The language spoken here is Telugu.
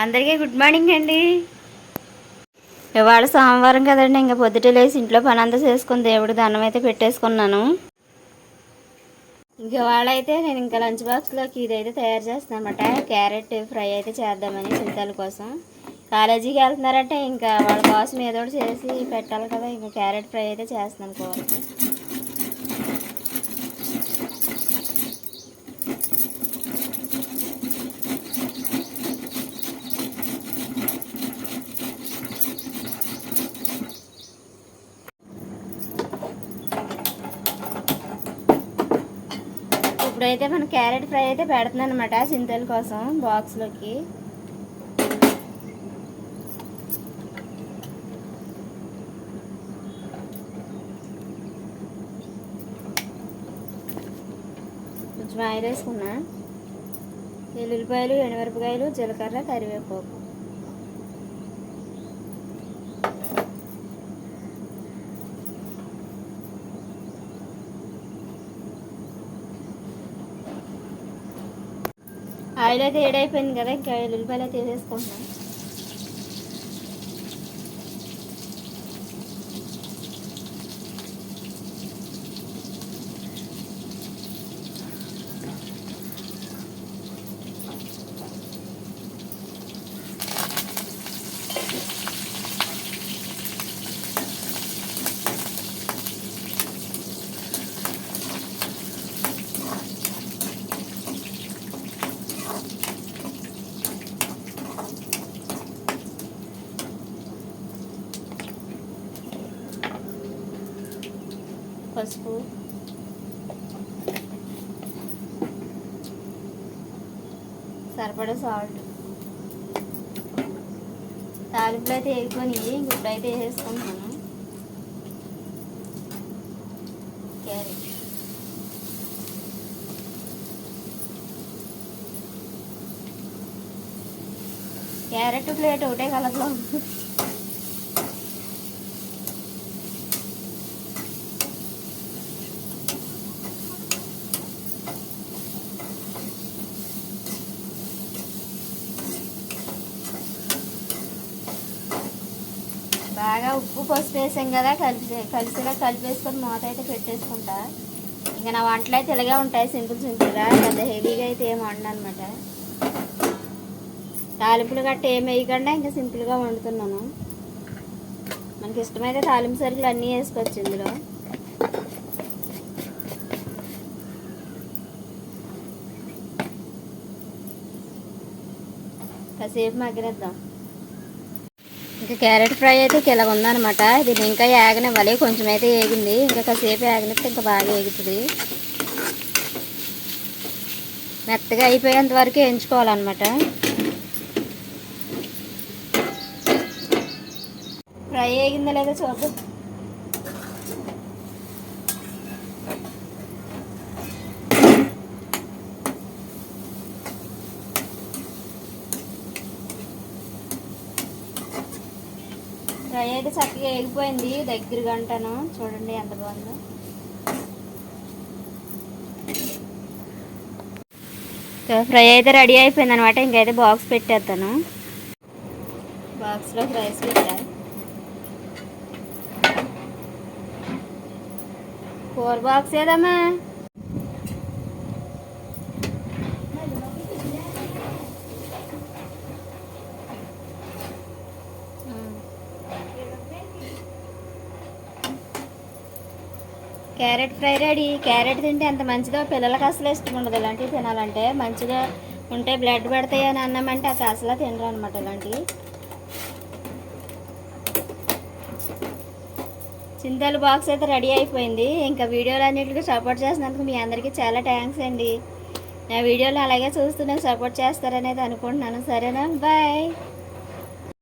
అందరికీ గుడ్ మార్నింగ్ అండి. ఇవాళ సోమవారం కదండి ఇంకా పొద్దుటే లేచి ఇంట్లో పని అంతా చేసుకుని దేవుడు దండం అయితే పెట్టేసుకున్నాను. ఇంక ఇవాళ అయితే నేను ఇంకా లంచ్ బాక్స్లోకి ఇదైతే తయారు చేస్తాను అనమాట క్యారెట్ ఫ్రై అయితే చేద్దామని చింతల కోసం. కాలేజీకి వెళ్తున్నారంటే ఇంకా వాళ్ళ కోసం ఏదో ఒకటి చేసి పెట్టాలి కదా ఇంకా క్యారెట్ ఫ్రై అయితే చేస్తున్నాను కూరకి ఇప్పుడైతే మన క్యారెట్ ఫ్రై అయితే పెడుతున్నాను అనమాట చింతల కోసం బాక్స్లోకి. కొంచెం ఆయిల్ వేసుకున్నా ఎల్లుల్లిపాయలు ఎండుమిరపకాయలు జీలకర్ర కరివేపాకు. ఆయిల్ అయితే ఏడైపోయింది కదా ఇంకా ఉల్లిపాయలు అయితే వేసేసుకుంటున్నాం పసుపు. సరిపడా సాల్ట్. తాలింపులు అయితే వేసుకొని ఇప్పుడు అయితే వేసేసుకుంటున్నాను. క్యారెట్. క్యారెట్ ప్లేట్ ఒకటే కలర్లో బాగా ఉప్పు పసుపు వేసాం కదా కలిపి కలిసిలా కలిపేసుకొని మూత అయితే పెట్టేసుకుంటా. ఇంకా నా వంటలు అయితే ఇలాగే ఉంటాయి సింపుల్ సింపుల్గా. పెద్ద హెవీగా అయితే ఏం వండను అనమాట తాలింపులు గట్ట ఏమి వేయకుండా ఇంకా సింపుల్గా వండుతున్నాను. మనకి ఇష్టమైతే తాలింపు సరుకులు అన్నీ వేసుకోవచ్చు ఇందులో. కాసేపు మగ్గనిద్దాం ఇంకా క్యారెట్ ఫ్రై అయితే ఇలా ఉందన్నమాట. దీన్ని ఇంకా ఏగనివ్వాలి. కొంచెం అయితే ఏగింది. ఇంకా కాసేపు ఏగనిస్తే ఇంకా బాగా ఏగుతుంది. మెత్తగా అయిపోయేంత వరకు వేయించుకోవాలన్నమాట ఫ్రై ఏగిందా లేదా చూద్దాం. ఫ్రై అయితే చక్కగా వేగిపోయింది దగ్గర గంటను. చూడండి ఎంత బాగుందో. ఫ్రై అయితే రెడీ అయిపోయింది అనమాట ఇంకైతే బాక్స్ పెట్టేస్తాను. బాక్స్లో ఫ్రైస్ పెట్టా కూర బాక్స్ ఏదమ్మా? Carrot fry ready. క్యారెట్ తింటే ఎంత మంచిదో పిల్లలకి అసలు ఇష్టం ఉండదు. ఇలాంటివి తినాలంటే మంచిగా ఉంటే బ్లడ్ పడతాయి అని అన్నామంటే అది అసలు తినరు అనమాట ఇలాంటివి. చింతలు బాక్స్ అయితే రెడీ అయిపోయింది. ఇంకా వీడియోలు అన్నింటికి సపోర్ట్ చేసినందుకు మీ అందరికీ చాలా థ్యాంక్స్ అండి. నా వీడియోలు అలాగే చూస్తూ నాకు సపోర్ట్ చేస్తారనేది అనుకుంటున్నాను. సరేనా? బాయ్